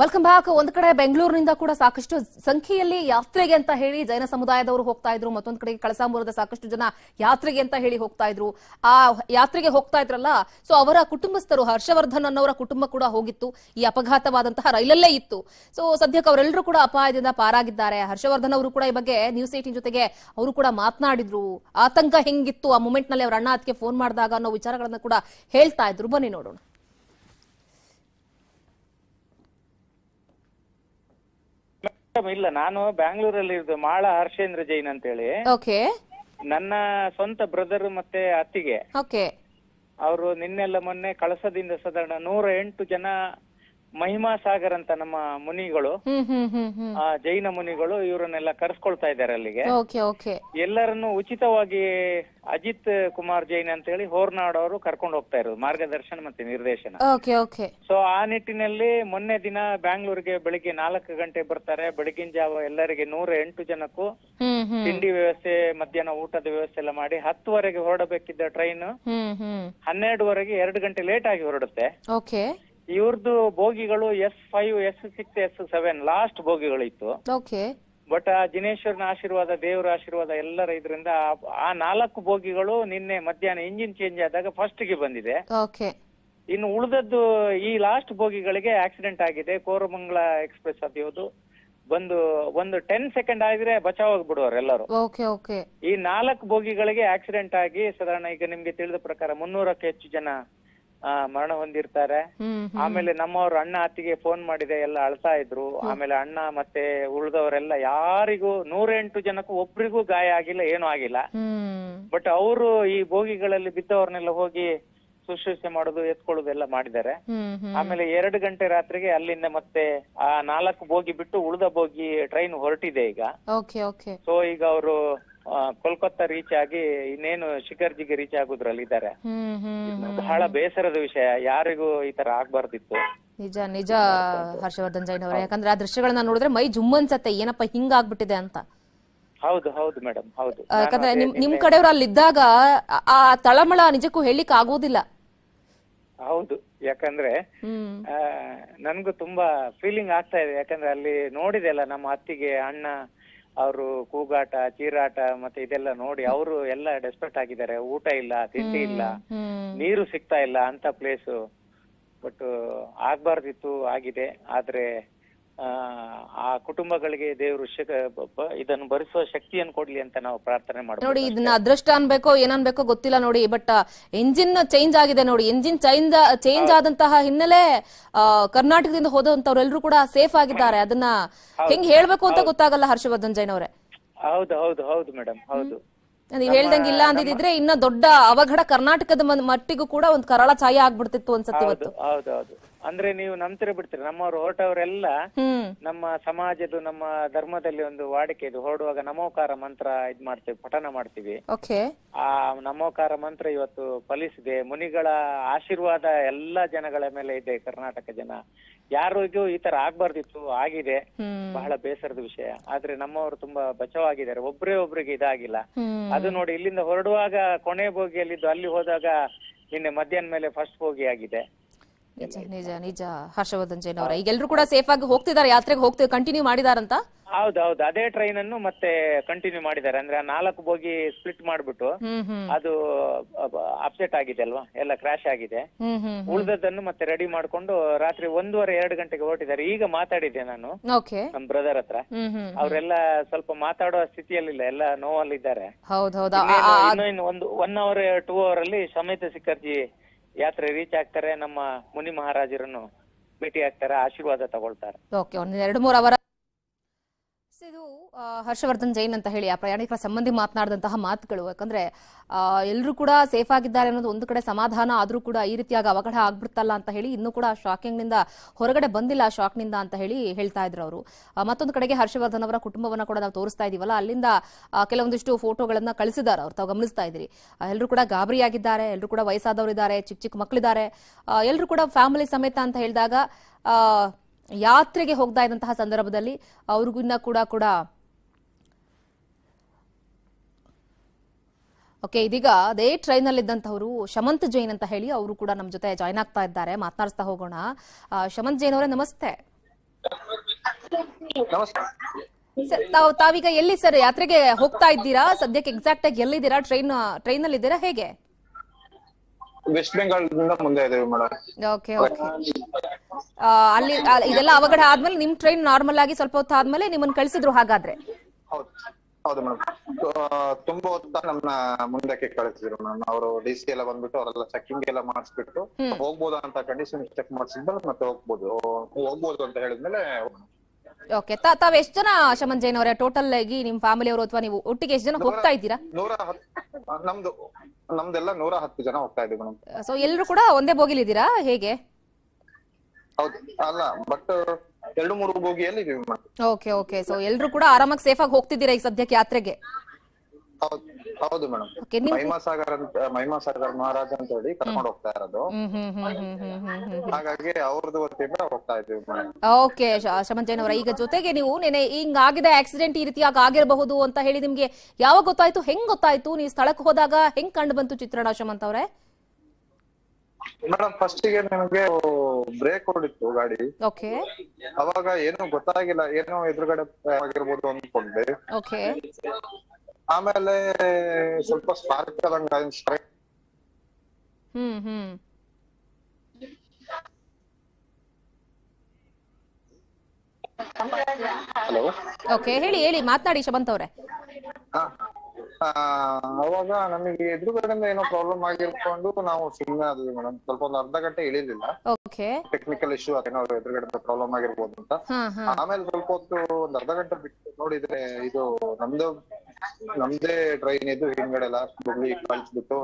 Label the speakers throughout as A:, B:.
A: Welcome back. ಒಂದ್ ಕಡೆ ಬೆಂಗಳೂರಿನಿಂದ ಕೂಡ ಸಾಕಷ್ಟು ಸಂಖ್ಯೆಯಲ್ಲಿ ಯಾತ್ರೆಗೆ ಅಂತ ಹೇಳಿ ಜೈನ ಸಮುದಾಯದವರು ಹೋಗ್ತಾ ಇದ್ರು, ಮತ್ತೊಂದ್ ಕಡೆ ಕಳಸಾಂಬೂರದ ಸಾಕಷ್ಟು ಜನ ಯಾತ್ರೆಗೆ ಅಂತ ಹೇಳಿ ಹೋಗ್ತಾ ಇದ್ರು. ಆ ಯಾತ್ರೆಗೆ ಹೋಗ್ತಾ ಇದ್ರಲ್ಲ, ಸೊ ಅವರ ಕುಟುಂಬಸ್ಥರು ಹರ್ಷವರ್ಧನ್ ಅನ್ನೋರ ಕುಟುಂಬ ಕೂಡ ಹೋಗಿತ್ತು. ಈ ಅಪಘಾತವಾದಂತಹ ರೈಲಲ್ಲೇ ಇತ್ತು. ಸೊ ಸದ್ಯಕ್ಕೆ ಅವರೆಲ್ಲರೂ ಕೂಡ ಅಪಾಯದಿಂದ ಪಾರಾಗಿದ್ದಾರೆ. ಹರ್ಷವರ್ಧನ್ ಅವರು ಕೂಡ ಈ ಬಗ್ಗೆ ನ್ಯೂಸ್ ಏಟಿನ್ ಜೊತೆಗೆ ಅವರು ಕೂಡ ಮಾತನಾಡಿದ್ರು. ಆತಂಕ ಹೆಂಗಿತ್ತು? ಆ ಮೂಮೆಂಟ್ನಲ್ಲಿ ಅವ್ರ ಅಣ್ಣ ಅದಕ್ಕೆ ಫೋನ್ ಮಾಡಿದಾಗ ಅನ್ನೋ ವಿಚಾರಗಳನ್ನ ಕೂಡ ಹೇಳ್ತಾ ಇದ್ರು. ಬನ್ನಿ ನೋಡೋಣ.
B: ಇಲ್ಲ. ನಾನು ಬ್ಯಾಂಗ್ಳೂರಲ್ಲಿ ಇರೋದು ಮಾಳ ಹರ್ಷೇಂದ್ರ ಜೈನ್ ಅಂತೇಳಿ.
A: ಓಕೆ.
B: ನನ್ನ ಸ್ವಂತ ಬ್ರದರ್ ಮತ್ತೆ ಅತ್ತಿಗೆ.
A: ಓಕೆ.
B: ಅವರು ನಿನ್ನೆಲ್ಲ ಮೊನ್ನೆ ಕಳಸದಿಂದ ಸಾಧಾರಣ ನೂರ ಎಂಟು ಜನ ಮಹಿಮಾ ಸಾಗರ್ ಅಂತ ನಮ್ಮ ಮುನಿಗಳು
A: ಹ್ಮ್ ಹ್ಮ್ ಹ್ಮ್ ಹ್ಮ್.
B: ಆ, ಜೈನ ಮುನಿಗಳು ಇವರನ್ನೆಲ್ಲ ಕರೆಸ್ಕೊಳ್ತಾ ಇದ್ದಾರೆ ಅಲ್ಲಿಗೆ.
A: Okay okay.
B: ಎಲ್ಲರನ್ನು ಉಚಿತವಾಗಿ ಅಜಿತ್ ಕುಮಾರ್ ಜೈನ್ ಅಂತೇಳಿ ಹೋರ್ನಾಡ್ ಅವರು ಕರ್ಕೊಂಡು ಹೋಗ್ತಾ ಇರೋದು ಮಾರ್ಗದರ್ಶನ ಮತ್ತೆ ನಿರ್ದೇಶನ.
A: Okay okay.
B: ಸೊ ಆ ನಿಟ್ಟಿನಲ್ಲಿ ಮೊನ್ನೆ ದಿನ ಬ್ಯಾಂಗ್ಳೂರಿಗೆ ಬೆಳಿಗ್ಗೆ ನಾಲ್ಕು ಗಂಟೆ ಬರ್ತಾರೆ. ಬೆಳಗಿನ ಜಾವ ಎಲ್ಲರಿಗೆ ನೂರ ಎಂಟು ಜನಕ್ಕೂ
A: ಹ್ಮ್ ಹ್ಮ್.
B: ತಿಂಡಿ ವ್ಯವಸ್ಥೆ ಮಧ್ಯಾಹ್ನ ಊಟದ ವ್ಯವಸ್ಥೆ ಎಲ್ಲ ಮಾಡಿ ಹತ್ತುವರೆಗೆ ಹೊರಡಬೇಕಿದ್ದ ಟ್ರೈನ್
A: ಹ್ಮ್ ಹ್ಮ್.
B: ಹನ್ನೆರಡುವರೆಗೆ ಎರಡು ಗಂಟೆ ಲೇಟ್ ಆಗಿ ಹೊರಡುತ್ತೆ.
A: ಓಕೆ.
B: ಇವ್ರದ್ದು ಬೋಗಿಗಳು S five S six S seven last ಬೋಗಿಗಳು ಇತ್ತು
A: ಓಕೆ.
B: ಬಟ್ ಆ ಜಿನೇಶ್ವರನ ಆಶೀರ್ವಾದ ದೇವರ ಆಶೀರ್ವಾದ ಎಲ್ಲರ ಇದ್ರಿಂದ ಆ ನಾಲ್ಕು ಬೋಗಿಗಳು ನಿನ್ನೆ ಮಧ್ಯಾಹ್ನ ಇಂಜಿನ್ ಚೇಂಜ್ ಆದಾಗ ಫಸ್ಟ್ಗೆ ಬಂದಿದೆ.
A: ಓಕೆ.
B: ಇನ್ನು ಉಳಿದದ್ದು ಈ ಲಾಸ್ಟ್ ಬೋಗಿಗಳಿಗೆ ಆಕ್ಸಿಡೆಂಟ್ ಆಗಿದೆ. ಕೋರಮಂಗಲ ಎಕ್ಸ್ಪ್ರೆಸ್ ಅದು ಬಂದು ಒಂದು ಟೆನ್ ಸೆಕೆಂಡ್ ಆಗಿದ್ರೆ ಬಚಾವ್ ಆಗ್ಬಿಡುವರು ಎಲ್ಲರೂ.
A: Okay okay.
B: ಈ ನಾಲ್ಕು ಬೋಗಿಗಳಿಗೆ ಆಕ್ಸಿಡೆಂಟ್ ಆಗಿ ಸಾಧಾರಣ ಈಗ ನಿಮ್ಗೆ ತಿಳಿದ ಪ್ರಕಾರ ಮುನ್ನೂರಕ್ಕೆ ಹೆಚ್ಚು ಜನ ಮರಣ ಹೊಂದಿರ್ತಾರೆ. ಆಮೇಲೆ ನಮ್ಮವ್ರ ಅಣ್ಣ ಅತ್ತಿಗೆ ಫೋನ್ ಮಾಡಿದೆ ಎಲ್ಲ ಅಳ್ತಾ ಇದ್ರು. ಆಮೇಲೆ ಅಣ್ಣ ಮತ್ತೆ ಉಳಿದವರೆಲ್ಲ ಯಾರಿಗೂ ನೂರೆಂಟು ಜನಕ್ಕೂ ಒಬ್ರಿಗೂ ಗಾಯ ಆಗಿಲ್ಲ ಏನೂ ಆಗಿಲ್ಲ. ಬಟ್ ಅವರು ಈ ಬೋಗಿಗಳಲ್ಲಿ ಬಿದ್ದವ್ರನ್ನೆಲ್ಲ ಹೋಗಿ ಶುಶ್ರೂಷೆ ಮಾಡೋದು ಎತ್ಕೊಳ್ಳೋದು ಎಲ್ಲ ಮಾಡಿದ್ದಾರೆ. ಆಮೇಲೆ ಎರಡು ಗಂಟೆ ರಾತ್ರಿಗೆ ಅಲ್ಲಿಂದ ಮತ್ತೆ ಆ ನಾಲ್ಕು ಬೋಗಿ ಬಿಟ್ಟು ಉಳಿದ ಬೋಗಿ ಟ್ರೈನ್ ಹೊರಟಿದೆ ಈಗ. ಸೊ ಈಗ ಅವರು ಕೋಲ್ಕತ್ತಾ ರೀಚ್ ಆಗಿ ಇನ್ನೇನು ಶಿಖರ್ಜಿಗೆ ರೀಚ್ ಆಗುದ್ರಲ್ಲಿ ಇದ್ದಾರೆ. ಬಹಳ ಬೇಸರದ ವಿಷಯ. ಯಾರಿಗೂ ಈ ತರ ಆಗ್ಬಾರ್ದಿತ್ತು.
A: ನಿಜ ನಿಜ ಹರ್ಷವರ್ಧನ್ ಜೈನ್ ಅವರ. ಯಾಕಂದ್ರೆ ಆ ದೃಶ್ಯಗಳನ್ನ ನೋಡಿದ್ರೆ ಮೈ ಜುಮ್ ಅನ್ಸತ್ತೆ ಏನಪ್ಪ ಹಿಂಗಾಗ್ಬಿಟ್ಟಿದೆ ಅಂತ.
B: ಹೌದು ಹೌದು ಮೇಡಮ್ ಹೌದು.
A: ಯಾಕಂದ್ರೆ ನಿಮ್ ನಿಮ್ ಕಡೆಯವ್ರು ಅಲ್ಲಿದ್ದಾಗ ಆ- ಆ ತಳಮಳ ನಿಜಕ್ಕೂ ಹೇಳಿಕ್ ಆಗೋದಿಲ್ಲ.
B: ಹೌದು ಯಾಕಂದ್ರೆ ನನ್ಗೂ ತುಂಬಾ ಫೀಲಿಂಗ್ ಆಗ್ತಾ ಇದೆ. ಯಾಕಂದ್ರೆ ಅಲ್ಲಿ ನೋಡಿದೆ ಅಲ್ಲ ನಮ್ಮ ಅತ್ತಿಗೆ ಅಣ್ಣ ಅವರು ಕೂಗಾಟ ಚೀರಾಟ ಮತ್ತೆ ಇದೆಲ್ಲ ನೋಡಿ ಅವರು ಎಲ್ಲ ಡೆಸ್ಪೆಕ್ಟ್ ಆಗಿದ್ದಾರೆ. ಊಟ ಇಲ್ಲ ತಿಂಡಿ ಇಲ್ಲ ನೀರು ಸಿಗ್ತಾ ಇಲ್ಲ ಅಂತ ಪ್ಲೇಸು ಬಟ್ ಆಗ್ಬಾರ್ದಿತ್ತು ಆಗಿದೆ. ಆದ್ರೆ ಆ, ಆ ಕುಟುಂಬಗಳಿಗೆ ದೇವರು ಇದನ್ನು ಭರಿಸುವ ಶಕ್ತಿಯನ್ನು ಕೊಡ್ಲಿ ಅಂತ ನಾವು ಪ್ರಾರ್ಥನೆ
A: ನೋಡಿ ಇದನ್ನ ಅದೃಷ್ಟ ಅನ್ಬೇಕೋ ಏನನ್ಬೇಕೋ ಗೊತ್ತಿಲ್ಲ ನೋಡಿ ಬಟ್ ಎಂಜಿನ್ ಚೇಂಜ್ ಆಗಿದೆ ನೋಡಿ. ಎಂಜಿನ್ ಚೇಂಜ್ ಚೇಂಜ್ ಆದಂತಹ ಹಿನ್ನೆಲೆ ಕರ್ನಾಟಕದಿಂದ ಹೋದಂತವ್ರೆಲ್ಲರೂ ಕೂಡ ಸೇಫ್ ಆಗಿದ್ದಾರೆ. ಅದನ್ನ ಹೆಂಗ್ ಹೇಳ್ಬೇಕು ಅಂತ ಗೊತ್ತಾಗಲ್ಲ ಹರ್ಷವರ್ಧನ್ ಜೈನ್ ಅವರೇ.
B: ಹೌದು ಹೌದು ಹೌದು ಮೇಡಮ್ ಹೌದು.
A: ನೀವ್ ಹೇಳ್ದಂಗೆ ಇಲ್ಲ ಅಂದಿದ್ರೆ ಇನ್ನ ದೊಡ್ಡ ಅವಘಡ ಕರ್ನಾಟಕದ ಮಟ್ಟಿಗೂ ಕೂಡ ಒಂದ್ ಕರಾಳ ಛಾಯೆ ಆಗ್ಬಿಡ್ತಿತ್ತು ಅನ್ಸತ್ತೆ ಇವತ್ತು.
B: ಹೌದು ಹೌದು. ಅಂದ್ರೆ ನೀವು ನಂಬ್ತಿರ ಬಿಡ್ತೀರಿ? ನಮ್ಮವ್ರು ಹೊರಟವರೆಲ್ಲ
A: ಹ್ಮ್.
B: ನಮ್ಮ ಸಮಾಜದ್ದು ನಮ್ಮ ಧರ್ಮದಲ್ಲಿ ಒಂದು ವಾಡಿಕೆ ಇದು. ಹೊರಡುವಾಗ ನಮೋಕಾರ ಮಂತ್ರ ಇದ್ ಮಾಡ್ತೀವಿ ಪಠನ ಮಾಡ್ತೀವಿ.
A: ಓಕೆ.
B: ಆ ನಮೋಕಾರ ಮಂತ್ರ ಇವತ್ತು ಫಲಿಸಿದೆ. ಮುನಿಗಳ ಆಶೀರ್ವಾದ ಎಲ್ಲಾ ಜನಗಳ ಮೇಲೆ ಇದೆ ಕರ್ನಾಟಕ ಜನ. ಯಾರಿಗೂ ಈ ತರ ಆಗ್ಬಾರ್ದಿತ್ತು ಆಗಿದೆ.
A: ಹ್ಮ್.
B: ಬಹಳ ಬೇಸರದ ವಿಷಯ. ಆದ್ರೆ ನಮ್ಮವರು ತುಂಬಾ ಬಚಾವಾಗಿದ್ದಾರೆ. ಒಬ್ರೇ ಒಬ್ರಿಗೆ ಇದಾಗಿಲ್ಲ.
A: ಹ್ಮ್.
B: ಅದು ನೋಡಿ ಇಲ್ಲಿಂದ ಹೊರಡುವಾಗ ಕೊನೆ ಬೋಗಿಯಲ್ಲಿದ್ದು ಅಲ್ಲಿ ಹೋದಾಗ ನಿನ್ನೆ ಮಧ್ಯಾಹ್ನ ಮೇಲೆ ಫಸ್ಟ್ ಬೋಗಿ ಆಗಿದೆ
A: ನಿಜ ನಿಜ ಹರ್ಷವರ್ಧನ್ ಜೈನ್ ಅವರ. ಈಗ ಎಲ್ರು ಕೂಡ ಸೇಫ್ ಆಗಿ ಹೋಗ್ತಿದ್ದಾರೆ ಯಾತ್ರೆಗೆ ಹೋಗ್ತೀವಿ ಕಂಟಿನ್ಯೂ ಮಾಡಿದಾರಂತ?
B: ಹೌದೌದು ಹೌದು. ಅದೇ ಟ್ರೈನ್ ಅನ್ನು ಮತ್ತೆ ಕಂಟಿನ್ಯೂ ಮಾಡಿದ್ದಾರೆ. ಅಂದ್ರೆ ನಾಲ್ಕು ಬೋಗಿ ಸ್ಪ್ಲಿಟ್ ಮಾಡ್ಬಿಟ್ಟು ಅದು ಅಪ್ಸೆಟ್ ಆಗಿದೆ ಅಲ್ವಾ? ಎಲ್ಲ ಕ್ರಾಶ್ ಆಗಿದೆ. ಉಳಿದದ್ದನ್ನು ಮತ್ತೆ ರೆಡಿ ಮಾಡ್ಕೊಂಡು ರಾತ್ರಿ ಒಂದೂವರೆ ಎರಡು ಗಂಟೆಗೆ ಹೊರಟಿದ್ದಾರೆ. ಈಗ ಮಾತಾಡಿದ್ದೆ ನಾನು ನಮ್ ಬ್ರದರ್ ಹತ್ರ. ಅವರೆಲ್ಲ ಸ್ವಲ್ಪ ಮಾತಾಡೋ ಸ್ಥಿತಿಯಲ್ಲಿಲ್ಲ ಎಲ್ಲ ನೋವಲ್ಲಿದ್ದಾರೆ. ಇನ್ನೂ ಇನ್ನು ಒಂದು ಒನ್ ಅವರ್ ಟೂ ಅವರ್ ಅಲ್ಲಿ ಸಮೇತ ಸಿಕ್ಕರ್ಜಿ ಯಾತ್ರೆ ರೀಚ್ ಆಗ್ತಾರೆ ನಮ್ಮ ಮುನಿ ಮಹಾರಾಜರನ್ನು ಭೇಟಿ ಆಗ್ತಾರೆ ಆಶೀರ್ವಾದ ತಗೊಳ್ತಾರೆ.
A: ಓಕೆ ಮೂರು ಅವರ ಇದು ಹರ್ಷವರ್ಧನ್ ಜೈನ್ ಅಂತ ಹೇಳಿ ಆ ಪ್ರಯಾಣಿಕರ ಸಂಬಂಧಿ ಮಾತನಾಡಿದಂತಹ ಮಾತುಗಳು. ಯಾಕಂದ್ರೆ ಎಲ್ಲರೂ ಕೂಡ ಸೇಫ್ ಆಗಿದ್ದಾರೆ ಅನ್ನೋದು ಒಂದು ಕಡೆ ಸಮಾಧಾನ, ಆದ್ರೂ ಕೂಡ ಈ ರೀತಿಯಾಗಿ ಅವಘಡ ಆಗ್ಬಿಡ್ತಲ್ಲ ಅಂತ ಹೇಳಿ ಇನ್ನೂ ಕೂಡ ಶಾಕಿಂಗ್ನಿಂದ ಹೊರಗಡೆ ಬಂದಿಲ್ಲ ಶಾಕ್ನಿಂದ ಅಂತ ಹೇಳಿ ಹೇಳ್ತಾ ಇದ್ರು ಅವರು. ಮತ್ತೊಂದು ಕಡೆಗೆ ಹರ್ಷವರ್ಧನ್ ಅವರ ಕುಟುಂಬವನ್ನ ಕೂಡ ನಾವು ತೋರಿಸ್ತಾ ಇದೀವಲ್ಲ, ಅಲ್ಲಿಂದ ಕೆಲವೊಂದಿಷ್ಟು ಫೋಟೋಗಳನ್ನ ಕಳಿಸಿದ್ದಾರೆ ಅವ್ರು. ತಾವು ಗಮನಿಸ್ತಾ ಇದ್ರಿ ಎಲ್ಲರೂ ಕೂಡ ಗಾಬರಿಯಾಗಿದ್ದಾರೆ ಎಲ್ಲರೂ ಕೂಡ ವಯಸ್ಸಾದವರು ಇದ್ದಾರೆ ಚಿಕ್ಕ ಚಿಕ್ಕ ಮಕ್ಕಳಿದ್ದಾರೆ ಎಲ್ಲರೂ ಕೂಡ ಫ್ಯಾಮಿಲಿ ಸಮೇತ ಅಂತ ಹೇಳಿದಾಗ ಯಾತ್ರೆಗೆ ಹೋಗ್ತಾ ಇದ್ದಂತಹ ಸಂದರ್ಭದಲ್ಲಿ ಅವ್ರಿಗಿನ್ನ ಕೂಡ ಕೂಡ ಓಕೆ ಇದೀಗ ಅದೇ ಟ್ರೈನ್ ಅಲ್ಲಿ ಇದ್ದಂತವರು ಶಮಂತ್ ಜೈನ್ ಅಂತ ಹೇಳಿ ಅವರು ಕೂಡ ನಮ್ಮ ಜೊತೆ ಜಾಯ್ನ್ ಆಗ್ತಾ ಇದ್ದಾರೆ. ಮಾತನಾಡಿಸ್ತಾ ಹೋಗೋಣ. ಶಮಂತ್ ಜೈನ್ ಅವರೇ ನಮಸ್ತೆ. ತಾವು ತಾವೀಗ ಎಲ್ಲಿ ಸರ್ ಯಾತ್ರೆಗೆ ಹೋಗ್ತಾ ಇದ್ದೀರಾ? ಸದ್ಯಕ್ಕೆ ಎಕ್ಸಾಕ್ಟ್ ಆಗಿ ಎಲ್ಲಿದ್ದೀರಾ? ಟ್ರೈನ್ ಟ್ರೈನ್ ಅಲ್ಲಿ ಇದ್ದೀರಾ ಹೇಗೆ?
C: ವೆಸ್ಟ್ ಬೆಂಗಾಲ್ ಮುಂದೆ ಇದೆ ಮೇಡಮ್
A: ಓಕೆ ಓಕೆ ಅಲ್ಲಿ ಇದೆಲ್ಲ ಅವಘಡ ಆದ್ಮೇಲೆ ನಿಮ್ ಟ್ರೈನ್ ನಾರ್ಮಲ್ ಆಗಿ ಸ್ವಲ್ಪ ಹೊತ್ತು ಆದ್ಮೇಲೆ ನಿಮ್ಮನ್ನ ಕಳಿಸಿದ್ರು ಹಾಗಾದ್ರೆ?
C: ಹೌದು ಹೌದು ಮೇಡಮ್ ತುಂಬಾ ಹೊತ್ತ ನಮ್ಮನ್ನ ಮುಂದಕ್ಕೆ ಕಳಿಸಿದ್ರು ಮೇಡಮ್ ಅವರು ಡಿ ಸಿ ಎಲ್ಲ ಬಂದ್ಬಿಟ್ಟು ಅವರೆಲ್ಲ ಚೆಕಿಂಗ್ ಎಲ್ಲ ಮಾಡಿಸ್ಬಿಟ್ಟು ಹೋಗ್ಬೋದು ಅಂತ ಕಂಡೀಷನ್ ಚೆಕ್ ಮಾಡಿಸಿದ್ಮೇಲೆ ಮತ್ತೆ ಹೋಗ್ಬೋದು. ಹೋಗ್ಬೋದು ಅಂತ ಹೇಳಿದ್ಮೇಲೆ
A: ಓಕೆ ತಾವ್ ಎಷ್ಟು ಜನ ಶಮನ್ ಜೈನ್ ಅವರೇ? ಟೋಟಲ್ ಆಗಿ ನಿಮ್ ಫ್ಯಾಮಿಲಿ ಅವರು ಅಥವಾ ನೀವು ಒಟ್ಟಿಗೆ ಎಷ್ಟು ಜನ ಹೋಗ್ತಾ ಇದ್ದೀರಾ?
C: ನೂರ ಹತ್ತು ನಮ್ದು ನಮ್ದೆಲ್ಲ ನೂರ ಹತ್ತು ಜನ ಹೋಗ್ತಾ ಇದ್ದೀವಿ ಮೇಡಮ್.
A: ಸೊ ಎಲ್ಲರೂ ಕೂಡ ಒಂದೇ ಬೋಗಿಲಿದ್ದೀರಾ ಹೇಗೆ?
C: ಹೌದು ಅಲ್ಲ ಬಟ್ ಎರಡು ಮೂರು ಬೋಗಿಯಲ್ಲಿ ಇದೀವಿ ಮೇಡಮ್.
A: ಓಕೆ ಓಕೆ ಸೊ ಎಲ್ಲರೂ ಕೂಡ ಆರಾಮಾಗಿ ಸೇಫ್ ಆಗಿ ಹೋಗ್ತಿದ್ದೀರಾ ಈಗ ಸದ್ಯಕ್ಕೆ ಯಾತ್ರೆಗೆ?
C: ಹೌದು ಮೇಡಮ್.
A: ಓಕೆ ನಿಮ್
C: ಮಹಿಮಾ ಸಾಗರ್ ಅಂತ ಮಹಿಮಾ ಸಾಗರ್ ಮಹಾರಾಜ್ ಅಂತ ಹೇಳಿ ಕರ್ಕೊಂಡು ಹೋಗ್ತಾ ಇರೋದು. ಹಾಗಾಗಿ ಅವ್ರದ್ದು ವತಿಯಿಂದ ಹೋಗ್ತಾ ಇದ್ದೀವಿ ಮೇಡಮ್.
A: ಓಕೆ ಶಮನ್ ಜೈನ್ ಅವರ ಈಗ ಜೊತೆಗೆ ನೀವು ನೆನೆ ಹಿಂಗಾಗಿದೆ ಆಕ್ಸಿಡೆಂಟ್ ಈ ರೀತಿಯಾಗಿ ಆಗಿರಬಹುದು ಅಂತ ಹೇಳಿ ನಿಮ್ಗೆ ಯಾವಾಗ ಗೊತ್ತಾಯ್ತು ಹೆಂಗ್ ಗೊತ್ತಾಯ್ತು? ನೀವು ಸ್ಥಳಕ್ಕೆ ಹೋದಾಗ ಹೆಂಗ್ ಕಂಡು ಬಂತು ಚಿತ್ರಣ ಶಮಂತ್ ಅವರೇ?
C: ಮೇಡಮ್ ಫಸ್ಟ್ಗೆ ನಮಗೆ ಬ್ರೇಕ್ ಹೊಡಿತ್ತು ಗಾಡಿ.
A: ಓಕೆ
C: ಅವಾಗ ಏನು ಗೊತ್ತಾಗಿಲ್ಲ ಏನೋ ಎದುರುಗಡೆ ಆಗಿರ್ಬೋದು ಅನ್ಕೊಂಡೆ
A: ಓಕೆ
C: ಆಮೇಲೆ ಸ್ವಲ್ಪ ಸ್ಪಾರ್ಕ್ ಆದಂಗ
A: ಹ್ಮ್ ಹ್ಮ್.
C: ಹಲೋ?
A: ಓಕೆ ಹೇಳಿ ಹೇಳಿ ಮಾತನಾಡಿ ಶಬಂತ್ ಅವರೇ.
C: ಅವಾಗ ನಮಗೆ ಎದುರುಗಡೆಯಿಂದ ಏನೋ ಪ್ರಾಬ್ಲಮ್ ಆಗಿರ್ಕೊಂಡು ನಾವು ಸುಮ್ಮನೆ ಆದ್ವಿ ಮೇಡಮ್ ಸ್ವಲ್ಪ ಒಂದು ಅರ್ಧ ಗಂಟೆ ಇಳಿಲಿಲ್ಲ. ಟೆಕ್ನಿಕಲ್ ಇಶ್ಯೂ ಏನೋ ಎದುರುಗಡೆ ಪ್ರಾಬ್ಲಮ್ ಆಗಿರ್ಬೋದು ಅಂತ. ಆಮೇಲೆ ಸ್ವಲ್ಪ ಹೊತ್ತು ಒಂದ್ ಅರ್ಧ ಗಂಟೆ ಬಿಟ್ಟು ನೋಡಿದ್ರೆ ಇದು ನಮ್ದು ನಮ್ದೇ ಟ್ರೈನ್ ಇದು ಹಿಂದ್ಗಡೆ ಲಾಸ್ಟ್ ಹುಬ್ಳಿ ಕಳ್ಸ್ಬಿಟ್ಟು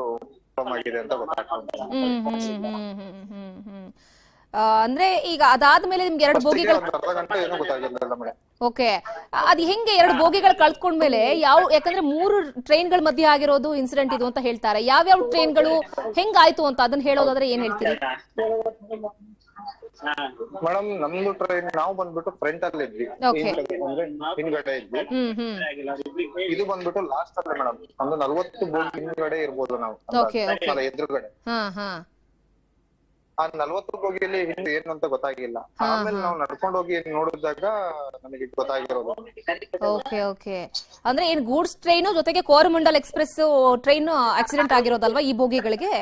C: ಆಗಿದೆ ಅಂತ ಗೊತ್ತಾಗ್ತದೆ.
A: ಅಂದ್ರೆ ಈಗ ಅದಾದ್ಮೇಲೆ ನಿಮ್ಗೆ ಎರಡು ಬೋಗಿಗಳು ಓಕೆ. ಅದ್ ಹೆಂಗೆ ಎರಡು ಬೋಗಿಗಳು ಕಳ್ಕೊಂಡ್ಮೇಲೆ ಯಾವ ಯಾಕಂದ್ರೆ ಮೂರು ಟ್ರೈನ್ಗಳ ಮಧ್ಯೆ ಆಗಿರೋದು ಇನ್ಸಿಡೆಂಟ್ ಇದು ಅಂತ ಹೇಳ್ತಾರೆ. ಯಾವ್ಯಾವ ಟ್ರೈನ್ಗಳು ಹೆಂಗಾಯ್ತು ಅಂತ ಅದನ್ನ ಹೇಳೋದಾದ್ರೆ ಏನ್ ಹೇಳ್ತೀರಿ?
C: ಮೇಡಮ್ ನಮ್ದು ಟ್ರೈನ್ ನಾವು ಬಂದ್ಬಿಟ್ಟು ಫ್ರಂಟ್ ಅಲ್ಲಿ ಇದ್ವಿ. ಅಂದ್ರೆ ಹಿಂದ್ಗಡೆ ಇದ್ವಿ.
A: ಹ್ಮ್ ಹ್ಮ್.
C: ಇದು ಬಂದ್ಬಿಟ್ಟು ಲಾಸ್ಟ್ ಅಲ್ಲಿ ಮೇಡಮ್ ಒಂದು ನಲ್ವತ್ತು ಬೋಗಿ ಹಿಂದ್ಗಡೆ ಇರ್ಬೋದು ನಾವು.
A: Okay, okay.
C: ಅಲ್ಲ ಎದುರುಗಡೆ.
A: ಹಾ ಹಾ.
C: ಆ ನಲ್ವತ್ತು ಬೋಗಿಯಲ್ಲಿ ಹಿಂದೆ ಏನು ಅಂತ ಗೊತ್ತಾಗಿಲ್ಲ. ಆಮೇಲೆ ನಾವು ನಡ್ಕೊಂಡು ಹೋಗಿ ನೋಡಿದಾಗ ನಮಗೆ ಗೊತ್ತಾಗಿರೋದು.
A: ಓಕೆ ಓಕೆ ಅಂದ್ರೆ ಏನ್ ಗೂಡ್ಸ್ ಟ್ರೈನು ಜೊತೆಗೆ ಕೋರಮಂಡಲ್ ಎಕ್ಸ್ಪ್ರೆಸ್ ಟ್ರೈನ್ ಆಕ್ಸಿಡೆಂಟ್ ಆಗಿರೋದಲ್ವಾ ಈ ಬೋಗಿಗಳಿಗೆ?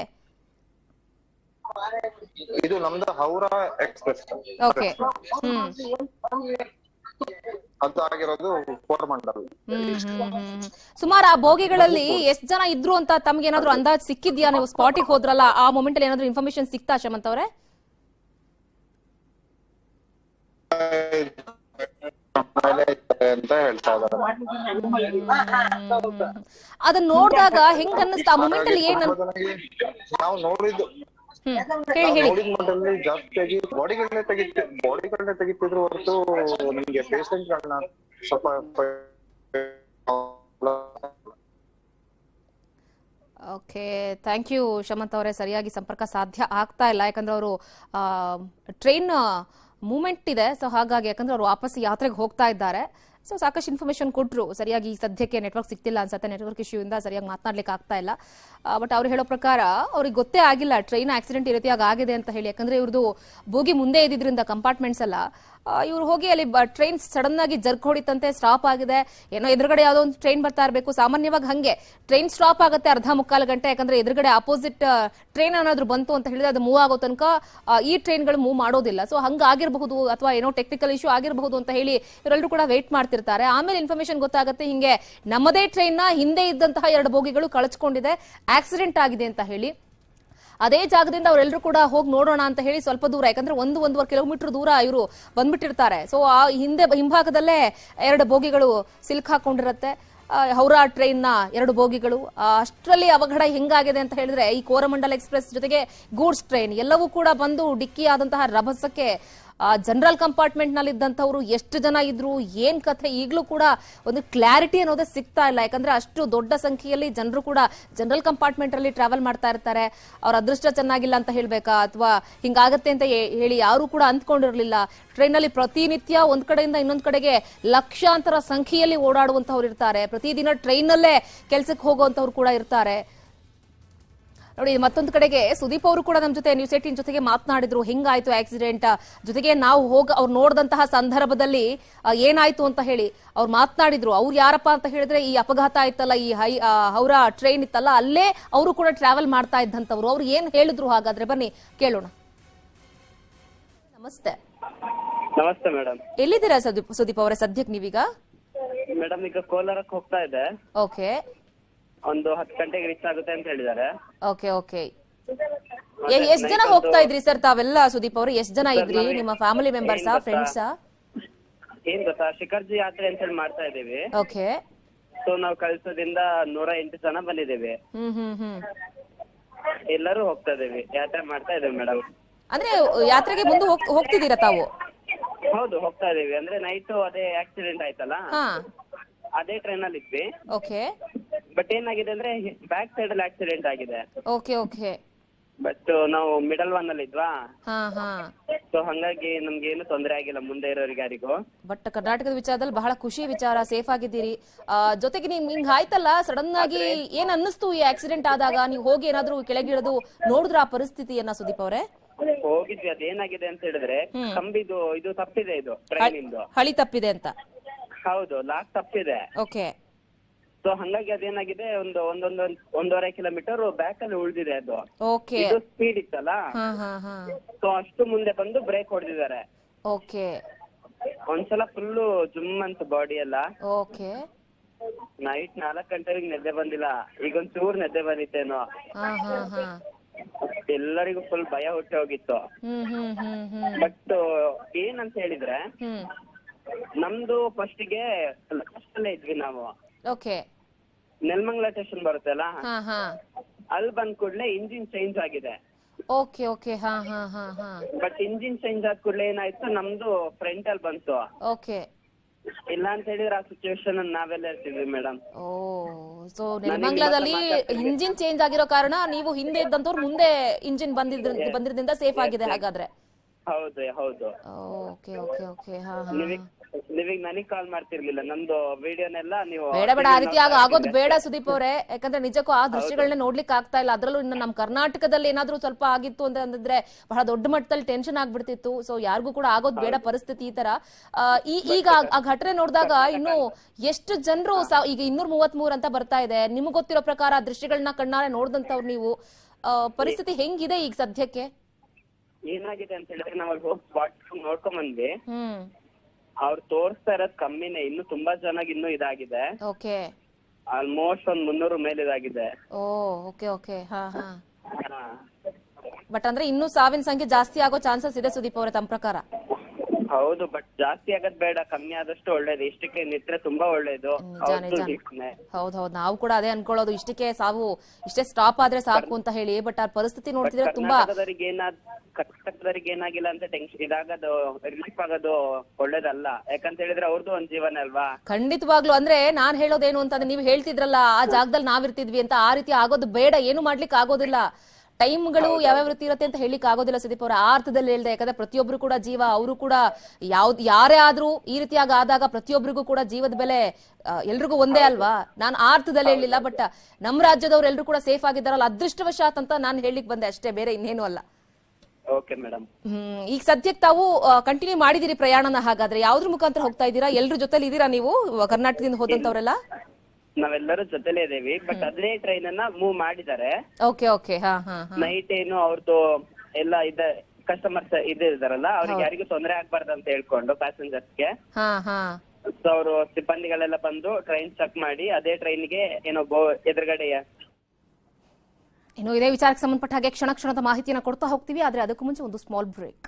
C: ಇದು ನಮ್ದು ಹೌರಾ ಎಕ್ಸ್ಪ್ರೆಸ್.
A: ಓಕೆ.
C: ಕೋರಮಂಡಲ್.
A: ಸುಮಾರು ಆ ಬೋಗಿಗಳಲ್ಲಿ ಎಷ್ಟ್ ಜನ ಇದ್ರು ಅಂತ ತಮ್ಗೆ ಏನಾದ್ರು ಅಂದಾಜ್ ಸಿಕ್ಕಿದ್ಯಾ? ನೀವು ಸ್ಪಾಟಿಗೆ ಹೋದ್ರಲ್ಲ ಆ ಮೊಮೆಂಟ್ ಅಲ್ಲಿ ಏನಾದ್ರು ಇನ್ಫಾರ್ಮೇಶನ್ ಸಿಕ್ತಾ ಶಮಂತ್ ಅವರೇ?
C: ಮೇಲೆ ಅಂತ ಹೇಳ್ತಾ ಇದ್ದಾರೆ
A: ಅದನ್ನ ನೋಡಿದಾಗ ಹೆಂಗ್ ಅನ್ನಿಸ್ತಾ? ಆ ಮೊಮೆಂಟ್ ಅಲ್ಲಿ ಏನ್
C: ನಾವು ನೋಡಿದ್ದು ನೋಡಿದ ಮಟ್ಟಲ್ಲಿ ಜಾಸ್ತಿಯಾಗಿ ಬಾಡಿಗಳನ್ನೇ ತೆಗಿತ ಬಾಡಿಗಳನ್ನೇ ತೆಗಿತಿದ್ರು ಹೊರತು ನಿಮ್ಗೆ ಪೇಷಂಟ್ ಗಳನ್ನ ಸ್ವಲ್ಪ
A: ಓಕೆ ಥ್ಯಾಂಕ್ ಯು ಶಮಂತ್ ಅವರೇ. ಸರಿಯಾಗಿ ಸಂಪರ್ಕ ಸಾಧ್ಯ ಆಗ್ತಾ ಇಲ್ಲ. ಯಾಕಂದ್ರೆ ಅವರು ಟ್ರೈನ್ ಮೂಮೆಂಟ್ ಇದೆ. ಸೊ ಹಾಗಾಗಿ ಯಾಕಂದ್ರೆ ಅವರು ವಾಪಸ್ ಯಾತ್ರೆಗೆ ಹೋಗ್ತಾ ಇದ್ದಾರೆ. ಸೊ ಸಾಕಷ್ಟು ಇನ್ಫಾರ್ಮೇಶನ್ ಕೊಟ್ಟರು ಸರಿಯಾಗಿ ಸದ್ಯಕ್ಕೆ ನೆಟ್ವರ್ಕ್ ಸಿಗ್ತಿಲ್ಲ ಅನ್ಸುತ್ತೆ. ನೆಟ್ವರ್ಕ್ ಇಶ್ಯೂ ಇಂದ ಸರಿಯಾಗಿ ಮಾತನಾಡ್ಲಿಕ್ಕೆ ಆಗ್ತಾ ಇಲ್ಲ. ಬಟ್ ಅವ್ರು ಹೇಳೋ ಪ್ರಕಾರ ಅವ್ರಿಗೆ ಗೊತ್ತೇ ಆಗಿಲ್ಲ. ಟ್ರೈನ್ ಆಕ್ಸಿಡೆಂಟ್ ಈ ರೀತಿಯಾಗಿ ಆಗಿದೆ ಅಂತ ಹೇಳಿ. ಯಾಕಂದ್ರೆ ಇವ್ರದ್ದು ಬೋಗಿ ಮುಂದೆ ಇದ್ದಿದ್ರಿಂದ ಕಂಪಾರ್ಟ್ಮೆಂಟ್ಸ್ ಎಲ್ಲ ಇವ್ರು ಹೋಗಿ ಅಲ್ಲಿ ಟ್ರೈನ್ ಸಡನ್ ಆಗಿ ಜರ್ಕ್ ಹೊಡಿತಂತೆ ಸ್ಟಾಪ್ ಆಗಿದೆ. ಏನೋ ಎದುರುಗಡೆ ಯಾವುದೋ ಒಂದು ಟ್ರೈನ್ ಬರ್ತಾ ಇರಬೇಕು. ಸಾಮಾನ್ಯವಾಗಿ ಹಂಗೆ. ಟ್ರೈನ್ ಸ್ಟಾಪ್ ಆಗುತ್ತೆ ಅರ್ಧ ಮುಕ್ಕಾಲು ಗಂಟೆ, ಯಾಕಂದ್ರೆ ಎದುರುಗಡೆ ಅಪೋಸಿಟ್ ಟ್ರೈನ್ ಏನಾದ್ರು ಬಂತು ಅಂತ ಹೇಳಿದ್ರೆ ಅದು ಮೂವ್ ಆಗೋ ತನಕ ಈ ಟ್ರೈನ್ಗಳು ಮೂವ್ ಮಾಡೋದಿಲ್ಲ. ಸೊ ಹಂಗಾಗಿರಬಹುದು ಅಥವಾ ಏನೋ ಟೆಕ್ನಿಕಲ್ ಇಶ್ಯೂ ಆಗಿರಬಹುದು ಅಂತ ಹೇಳಿ ಇವರೆಲ್ಲರೂ ಕೂಡ ವೇಟ್ ಮಾಡ್ತಿರ್ತಾರೆ. ಆಮೇಲೆ ಇನ್ಫಾರ್ಮೇಶನ್ ಗೊತ್ತಾಗುತ್ತೆ, ಹಿಂಗೆ ನಮ್ಮದೇ ಟ್ರೈನ್ನ ಹಿಂದೆ ಇದ್ದಂತಹ ಎರಡು ಬೋಗಿಗಳು ಕಳಚ್ಕೊಂಡಿದೆ. ಆಕ್ಸಿಡೆಂಟ್ ಆಗಿದೆ ಅಂತ ಹೇಳಿ. ಅದೇ ಜಾಗದಿಂದ ಅವರೆಲ್ಲರೂ ಕೂಡ ಹೋಗಿ ನೋಡೋಣ ಅಂತ ಹೇಳಿ ಸ್ವಲ್ಪ ದೂರ, ಯಾಕಂದ್ರೆ ಒಂದು ಒಂದೂವರೆ ಕಿಲೋಮೀಟರ್ ದೂರ ಇವರು ಬಂದ್ಬಿಟ್ಟಿರ್ತಾರೆ. ಸೊ ಆ ಹಿಂದೆ ಹಿಂಭಾಗದಲ್ಲೇ ಎರಡು ಬೋಗಿಗಳು ಸಿಲ್ಕ್ ಹಾಕೊಂಡಿರುತ್ತೆ. ಹೌರಾ ಟ್ರೈನ್ನ ಎರಡು ಬೋಗಿಗಳು. ಅಷ್ಟರಲ್ಲಿ ಅವಘಡ ಹೆಂಗಾಗಿದೆ ಅಂತ ಹೇಳಿದ್ರೆ ಈ ಕೋರಮಂಡಲ್ ಎಕ್ಸ್ಪ್ರೆಸ್ ಜೊತೆಗೆ ಗೂಡ್ಸ್ ಟ್ರೈನ್ ಎಲ್ಲವೂ ಕೂಡ ಬಂದು ಡಿಕ್ಕಿ ಆದಂತಹ ರಭಸಕ್ಕೆ ಜನರಲ್ ಕಂಪಾರ್ಟ್ಮೆಂಟ್ನಲ್ಲಿ ಇದ್ದಂಥವ್ರು ಎಷ್ಟು ಜನ ಇದ್ರು, ಏನ್ ಕಥೆ, ಈಗಲೂ ಕೂಡ ಒಂದು ಕ್ಲಾರಿಟಿ ಅನ್ನೋದೇ ಸಿಗ್ತಾ ಇಲ್ಲ. ಯಾಕಂದ್ರೆ ಅಷ್ಟು ದೊಡ್ಡ ಸಂಖ್ಯೆಯಲ್ಲಿ ಜನರು ಕೂಡ ಜನರಲ್ ಕಂಪಾರ್ಟ್ಮೆಂಟ್ ಅಲ್ಲಿ ಟ್ರಾವೆಲ್ ಮಾಡ್ತಾ ಇರ್ತಾರೆ. ಅವ್ರ ಅದೃಷ್ಟ ಚೆನ್ನಾಗಿಲ್ಲ ಅಂತ ಹೇಳ್ಬೇಕಾ? ಅಥವಾ ಹಿಂಗಾಗತ್ತೆ ಅಂತ ಹೇಳಿ ಯಾರು ಕೂಡ ಅಂದ್ಕೊಂಡಿರ್ಲಿಲ್ಲ. ಟ್ರೈನ್ ಅಲ್ಲಿ ಪ್ರತಿನಿತ್ಯ ಒಂದ್ ಕಡೆಯಿಂದ ಇನ್ನೊಂದ್ ಕಡೆಗೆ ಲಕ್ಷಾಂತರ ಸಂಖ್ಯೆಯಲ್ಲಿ ಓಡಾಡುವಂತವ್ರು ಇರ್ತಾರೆ. ಪ್ರತಿದಿನ ಟ್ರೈನ್ ನಲ್ಲೇ ಕೆಲ್ಸಕ್ಕೆ ಹೋಗುವಂತವ್ರು ಕೂಡ ಇರ್ತಾರೆ. ನೋಡಿ ಮತ್ತೊಂದು ಕಡೆಗೆ ಸುದೀಪ್ ಅವರು ಕೂಡ ನಮ್ಮ ಜೊತೆ ನ್ಯೂಸ್ ಏಟಿನ್ ಜೊತೆಗೆ ಮಾತನಾಡಿದ್ರು. ಹೆಂಗಾಯ್ತು ಆಕ್ಸಿಡೆಂಟ್. ಜೊತೆಗೆ ನಾವು ಹೋಗಿ ಅವ್ರು ನೋಡಿದಂತಹ ಸಂದರ್ಭದಲ್ಲಿ ಏನಾಯ್ತು ಅಂತ ಹೇಳಿ ಅವ್ರು ಮಾತನಾಡಿದ್ರು. ಅವ್ರು ಯಾರಪ್ಪ ಅಂತ ಹೇಳಿದ್ರೆ ಈ ಅಪಘಾತ ಆಯ್ತಲ್ಲ ಈ ಹೈ ಹೌರಾ ಟ್ರೈನ್ ಇತ್ತಲ್ಲ ಅಲ್ಲೇ ಅವರು ಕೂಡ ಟ್ರಾವೆಲ್ ಮಾಡ್ತಾ ಇದ್ದಂತವ್ರು ಅವ್ರು ಏನ್ ಹೇಳಿದ್ರು ಹಾಗಾದ್ರೆ? ಬನ್ನಿ ಕೇಳೋಣ. ನಮಸ್ತೆ.
D: ನಮಸ್ತೆ ಮೇಡಮ್.
A: ಎಲ್ಲಿದ್ದೀರಾ ಸುದೀಪ್ ಸುದೀಪ್ ಅವರೇ ಸದ್ಯಕ್ಕೆ ನೀವೀಗ?
D: ಮೇಡಮ್ ಈಗ ಕೋಲಾರಕ್ಕೆ ಹೋಗ್ತಾ ಇದೆ
A: ಓಕೆ.
D: ಒಂದು ಹತ್ತು ಗಂಟೆಗೆ ರೀಚ್ ಆಗುತ್ತೆ ಅಂತ ಹೇಳಿದ್ದಾರೆ.
A: ಓಕೆ ಓಕೆ ಎಷ್ಟ್ ಜನ ಹೋಗ್ತಾ ಇದ್ರಿ ಸರ್ ತಾವೆಲ್ಲ ಸುದೀಪ್ ಅವರು? ಎಷ್ಟ್ ಜನ ಇದ್ರಿ? ನಿಮ್ಮ ಫ್ಯಾಮಿಲಿ ಮೆಂಬರ್ಸ್ ಫ್ರೆಂಡ್ಸ್
D: ಏನ್ ಗೊತ್ತಾ? ಶಿಖರ್ಜಿ ಯಾತ್ರೆ ಅಂತ ಹೇಳಿ ಮಾಡ್ತಾ ಇದೀವಿ
A: ಓಕೆ
D: ಸೊ ನಾವು ಕಳ್ಸೋದ್ರಿಂದ ನೂರ ಎಂಟು ಜನ ಬಂದಿದ್ದೀವಿ.
A: ಹ್ಮ್ ಹ್ಮ್ ಹ್ಮ್.
D: ಎಲ್ಲರೂ ಹೋಗ್ತಾ ಇದೀವಿ ಯಾತ್ರೆ ಮಾಡ್ತಾ ಇದೀವಿ ಮೇಡಮ್
A: ಅಂದ್ರೆ ಯಾತ್ರೆಗೆ ಮುಂದೆ ಹೋಗ್ತಿದೀರಾ ಹೋಗ್ತಿದ್ದೀರಾ ತಾವು?
D: ಹೌದು ಹೋಗ್ತಾ ಇದೀವಿ ಅಂದ್ರೆ ನೈಟ್ ಅದೇ ಆಕ್ಸಿಡೆಂಟ್ ಆಯ್ತಲ್ಲ?
A: ಹಾ.
D: ಅದೇ ಟ್ರೈನ್ ಅಲ್ಲಿ ಇದ್ವಿ
A: ಓಕೆ
D: ಬಟ್ ಏನಾಗಿದೆ ಅಂದ್ರೆ ಬ್ಯಾಕ್ ಸೈಡ್ ಅಲ್ಲಿ ಆಕ್ಸಿಡೆಂಟ್ ಆಗಿದೆ.
A: ಓಕೆ ಓಕೆ
D: ಬಟ್ ನಾವು ಮಿಡಲ್ ಒನ್ ಅಲ್ಲಿ ಇದ್ವಾ?
A: ಹಾ ಹಾ.
D: ಸೊ ಹಂಗಾಗಿ ನಮ್ಗೆ ಏನು ತೊಂದರೆ ಆಗಿಲ್ಲ ಮುಂದೆ ಇರೋರಿಗೆ ಯಾರಿಗೂ.
A: ಬಟ್ ಕರ್ನಾಟಕದ ವಿಚಾರದಲ್ಲಿ ಬಹಳ ಖುಷಿ ವಿಚಾರ ಸೇಫ್ ಆಗಿದ್ದೀರಿ. ಆ, ಜೊತೆಗೆ ನಿಮ್ ಹಿಂಗ್ ಆಯ್ತಲ್ಲ? ಸಡನ್ ಆಗಿ ಏನ್ ಅನ್ನಿಸ್ತು ಈ ಆಕ್ಸಿಡೆಂಟ್ ಆದಾಗ? ನೀವು ಹೋಗಿ ಏನಾದ್ರೂ ಕೆಳಗಿಳಿದು ನೋಡಿದ್ರ ಆ ಪರಿಸ್ಥಿತಿಯನ್ನ ಸುದೀಪ್ ಅವರೇ?
D: ಹೋಗಿದ್ವಿ ಅದೇನಾಗಿದೆ ಅಂತ ಹೇಳಿದ್ರೆ ಕಂಬಿದು ಇದು ತಪ್ಪಿದೆ ಇದು ಟ್ರೈನ್ ಇಂದು.
A: ಹಳಿ ತಪ್ಪಿದೆ ಅಂತ.
D: ಹೌದು ಲಾಕ್ ತಪ್ಪಿದೆ.
A: ಓಕೆ
D: ಸೊ ಹಂಗಾಗಿ ಅದೇನಾಗಿದೆ? ಒಂದು ಒಂದೊಂದು ಒಂದೂವರೆ ಕಿಲೋಮೀಟರ್ ಬ್ಯಾಕ್ ಅಲ್ಲಿ ಉಳಿದಿದೆ ಅದು.
A: ಓಕೆ
D: ಇದು ಸ್ಪೀಡ್ ಇತ್ತಲ್ಲ?
A: ಹಾ ಹಾ ಹಾ.
D: ಸೊ ಅಷ್ಟು ಮುಂದೆ ಬಂದು ಬ್ರೇಕ್ ಹೊಡೆದಿದ್ದಾರೆ.
A: ಓಕೆ
D: ಒಂದ್ಸಲ ಫುಲ್ ಜುಮ್ ಅಂತ ಬಾಡಿ ಎಲ್ಲ.
A: ಓಕೆ
D: ನೈಟ್ ನಾಲ್ಕು ಗಂಟೆಗೆ ನಿದ್ದೆ ಬಂದಿಲ್ಲ. ಈಗ ಒಂದ್ ಚೂರ್ ನಿದ್ದೆ ಬಂದಿತ್ತೇನೋ.
A: ಹಾ ಹಾ ಹಾ.
D: ಎಲ್ಲರಿಗೂ ಫುಲ್ ಭಯ ಹುಟ್ಟಿ ಹೋಗಿತ್ತು.
A: ಹ್ಮ್ ಹ್ಮ್ ಹ್ಮ್ ಹ್ಮ್.
D: ಬಟ್ ಏನಂತ ಹೇಳಿದ್ರೆ
A: ಹ್ಮ್.
D: ನಮ್ದು ಫಸ್ಟ್ಗೆ ಅಲ್ಲೇ ಇದ್ವಿ ನಾವು.
A: ಓಕೆ
D: ನೆಲಮಂಗಲ ಸ್ಟೇಷನ್ ಬರುತ್ತಲ್ಲ?
A: ಹಾ ಹಾ.
D: ಅಲ್ಲಿ ಬಂದ್ ಕೂಡಲೇ ಇಂಜಿನ್ ಚೇಂಜ್ ಆಗಿದೆ.
A: ಓಕೆ ಓಕೆ ಹಾ ಹಾ ಹಾ ಹಾ.
D: ಬಟ್ ಇಂಜಿನ್ ಚೇಂಜ್ ಆದ ಕೂಡಲೇ ಏನಾಯ್ತು? ನಮ್ದು ಫ್ರಂಟ್ ಅಲ್ಲಿ ಬಂತು.
A: ಓಕೆ
D: ಇಲ್ಲ ಅಂತ ಹೇಳಿದ್ರೆ ಆ ಸಿಚುವೇಶನ್ ನಾವೆಲ್ಲ ಇರ್ತೀವಿ ಮೇಡಮ್
A: ಓ ಸೊ ನೆಲಮಂಗ್ಲದಲ್ಲಿ ಇಂಜಿನ್ ಚೇಂಜ್ ಆಗಿರೋ ಕಾರಣ ನೀವು ಹಿಂದೆ ಇದ್ದಂತವ್ರು ಮುಂದೆ ಇಂಜಿನ್ ಬಂದಿದ್ರಿಂದ ಬಂದಿದ್ರಿಂದ ಸೇಫ್ ಆಗಿದೆ ಹಾಗಾದ್ರೆ.
D: ಹೌದು ಹೌದು.
A: ಓಕೆ ಓಕೆ ಓಕೆ ಹಾ ಹಾ.
D: ನೀವೀಗ ನನಗ್ ಕಾಲ್ ಮಾಡ್ತಿರ್ಲಿಲ್ಲ. ನಮ್ದು ವಿಡಿಯೋನೆಲ್ಲ ನೀವು
A: ಬೇಡ ಬೇಡ. ಆ ರೀತಿ ಆಗ ಆಗೋದು ಬೇಡ ಸುದೀಪ್ ಅವರೇ. ಯಾಕಂದ್ರೆ ನಿಜಕ್ಕೂ ಆ ದೃಶ್ಯಗಳನ್ನ ನೋಡ್ಲಿಕ್ಕೆ ಆಗ್ತಾ ಇಲ್ಲ. ಅದ್ರಲ್ಲೂ ಇನ್ನು ನಮ್ಮ ಕರ್ನಾಟಕದಲ್ಲಿ ಏನಾದ್ರೂ ಸ್ವಲ್ಪ ಆಗಿತ್ತು ಅಂತ ಅಂದ್ರೆ ಬಹಳ ದೊಡ್ಡ ಮಟ್ಟದಲ್ಲಿ ಟೆನ್ಷನ್ ಆಗ್ಬಿಡ್ತಿತ್ತು. ಸೊ ಯಾರಿಗೂ ಕೂಡ ಆಗೋದು ಬೇಡ ಪರಿಸ್ಥಿತಿ ಈ ತರ. ಆ, ಈ ಈಗ ಆ- ಆ ಘಟನೆ ನೋಡಿದಾಗ ಇನ್ನು ಎಷ್ಟು ಜನರು ಈಗ ಇನ್ನೂರ ಮೂವತ್ತ್ ಮೂರ್ ಅಂತ ಬರ್ತಾ ಇದೆ. ನಿಮ್ಗೆ ಗೊತ್ತಿರೋ ಪ್ರಕಾರ ಆ ದೃಶ್ಯಗಳನ್ನ ಕಣ್ಣಾರೆ ನೋಡ್ದಂತವ್ರು ನೀವು. ಆ, ಪರಿಸ್ಥಿತಿ ಹೆಂಗಿದೆ ಈಗ ಸದ್ಯಕ್ಕೆ?
D: ಏನಾಗಿದೆ ಅಂತ ಹೇಳಿದ್ರೆ ನಾವು ಹೋಗಿ ಸ್ಪಾಟ್ ನೋಡ್ಕೊಂಡ್ ಬಂದ್ವಿ.
A: ಹ್ಮ್.
D: ಅವ್ರು ತೋರಿಸ್ತಾ ಇರೋದು ಕಮ್ಮಿನೇ ಇನ್ನು ತುಂಬಾ ಚೆನ್ನಾಗಿ ಇನ್ನೂ ಇದಾಗಿದೆ.
A: ಓಕೆ.
D: ಆಲ್ಮೋಸ್ಟ್ ಒಂದ್ ಮುನ್ನೂರು ಮೇಲೆ ಇದಾಗಿದೆ.
A: Oh okay okay. ಹಾ ಹಾ.
D: ಹಾ.
A: ಬಟ್ ಅಂದ್ರೆ ಇನ್ನೂ ಸಾವಿನ ಸಂಖ್ಯೆ ಜಾಸ್ತಿ ಆಗೋ ಚಾನ್ಸಸ್ ಇದೆ ಸುದೀಪ್ ಅವರ ತಮ್ಮ ಪ್ರಕಾರ?
D: ಹೌದು ಬಟ್ ಜಾಸ್ತಿ ಆಗದ್ ಬೇಡ. ಕಮ್ಮಿ ಆದಷ್ಟು ಒಳ್ಳೇದು. ಇಷ್ಟಕ್ಕೆ ನಿತ್ರೆ ತುಂಬಾ ಒಳ್ಳೇದು.
A: ಹೌದು
D: ಹೌದು
A: ನಿಜ
D: ಜೀವನೇ.
A: ಹೌದ್ ಹೌದ್. ನಾವು ಕೂಡ ಅದೇ ಅನ್ಕೊಳ್ಳೋದು. ಇಷ್ಟಕ್ಕೆ ಸಾವು ಇಷ್ಟೇ ಸ್ಟಾಪ್ ಆದ್ರೆ ಸಾಕು ಅಂತ ಹೇಳಿ. ಬಟ್ ಆ ಪರಿಸ್ಥಿತಿ ನೋಡ್ತಿದ್ರೆ ತುಂಬಾ
D: ಕರ್ನಾಟಕದವರಿಗೆ ಏನಾದ್ ಕರ್ನಾಟಕದವರಿಗೆ ಏನಾಗಿಲ್ಲ ಅಂತ ಟೆನ್ಷನ್ ಇದಾಗೋದು ರಿಲೀಫ್ ಆಗೋದು ಒಳ್ಳೇದಲ್ಲ. ಯಾಕಂತ ಹೇಳಿದ್ರೆ ಅವ್ರದ್ದು ಒಂದ್ ಜೀವನ ಅಲ್ವಾ?
A: ಖಂಡಿತವಾಗ್ಲು. ಅಂದ್ರೆ ನಾನ್ ಹೇಳೋದೇನು ಅಂತಂದ್ರೆ ನೀವು ಹೇಳ್ತಿದ್ರಲ್ಲ ಆ ಜಾಗದಲ್ಲಿ ನಾವಿರ್ತಿದ್ವಿ ಅಂತ ಆ ರೀತಿ ಆಗೋದು ಬೇಡ. ಏನು ಮಾಡ್ಲಿಕ್ಕೆ ಆಗೋದಿಲ್ಲ ಟೈಮ್ಗಳು ಯಾವ್ಯಾವ ರೀತಿ ಇರುತ್ತೆ ಅಂತ ಹೇಳಿಕ್ ಆಗೋದಿಲ್ಲ ಸುದೀಪ್ ಅವರ. ಆ ಅರ್ಥದಲ್ಲಿ ಹೇಳ್ದೆ ಯಾಕಂದ್ರೆ ಪ್ರತಿಯೊಬ್ರು ಕೂಡ ಜೀವ ಅವರು ಕೂಡ ಯಾವ್ದು ಯಾರೇ ಆದ್ರೂ ಈ ರೀತಿಯಾಗಿ ಆದಾಗ ಪ್ರತಿಯೊಬ್ಬರಿಗೂ ಕೂಡ ಜೀವದ ಬೆಲೆ ಎಲ್ರಿಗೂ ಒಂದೇ ಅಲ್ವಾ? ನಾನು ಆ ಅರ್ಥದಲ್ಲಿ ಹೇಳಿಲ್ಲ ಬಟ್ ನಮ್ಮ ರಾಜ್ಯದವ್ರು ಎಲ್ರು ಕೂಡ ಸೇಫ್ ಆಗಿದ್ದಾರಲ್ಲ ಅದೃಷ್ಟವಶಾತ್ ಅಂತ ನಾನು ಹೇಳಿಕ್ ಬಂದೆ ಅಷ್ಟೇ ಬೇರೆ ಇನ್ನೇನು ಅಲ್ಲ.
D: ಓಕೆ ಮೇಡಮ್
A: ಹ್ಮ್ ಈಗ ಸದ್ಯಕ್ಕೆ ತಾವು ಕಂಟಿನ್ಯೂ ಮಾಡಿದಿರಿ ಪ್ರಯಾಣನ ಹಾಗಾದ್ರೆ ಯಾವ್ದ್ರ ಮುಖಾಂತರ ಹೋಗ್ತಾ ಇದ್ದೀರಾ? ಎಲ್ರ ಜೊತೆಲಿ ಇದೀರಾ ನೀವು ಕರ್ನಾಟಕದಿಂದ ಹೋದಂತವ್ರೆಲ್ಲ?
D: ನಾವೆಲ್ಲರೂ ಜೊತೆಲೆ ಇದೇವಿ ಬಟ್ ಅದೇ ಟ್ರೈನ್ ಅನ್ನ ಮೂವ್ ಮಾಡಿದ್ದಾರೆ.
A: ಓಕೆ ಓಕೆ ಹಾ ಹಾ ಹಾ.
D: ನೈಟ್ ಏನು ಅವ್ರದ್ದು ಎಲ್ಲ ಇದ ಕಸ್ಟಮರ್ಸ್ ಇದಾರಲ್ಲ ಅವ್ರಿಗೆ ಯಾರಿಗೂ ತೊಂದರೆ ಆಗ್ಬಾರ್ದು ಅಂತ ಹೇಳ್ಕೊಂಡು ಪ್ಯಾಸೆಂಜರ್ಸ್ಗೆ
A: ಹಾ ಹಾ.
D: ಸೊ ಅವರು ಸಿಬ್ಬಂದಿಗಳೆಲ್ಲ ಬಂದು ಟ್ರೈನ್ ಚೆಕ್ ಮಾಡಿ ಅದೇ ಟ್ರೈನ್ಗೆ ಏನೋ ಬೋ ಏನೋ
A: ಇನ್ನು ಇದೇ ವಿಚಾರಕ್ಕೆ ಸಂಬಂಧಪಟ್ಟ ಹಾಗೆ ಕ್ಷಣ ಕ್ಷಣದ ಮಾಹಿತಿಯನ್ನು ಕೊಡ್ತಾ ಹೋಗ್ತೀವಿ ಆದ್ರೆ ಅದಕ್ಕೂ ಮುಂಚೆ ಒಂದು ಸ್ಮಾಲ್ ಬ್ರೇಕ್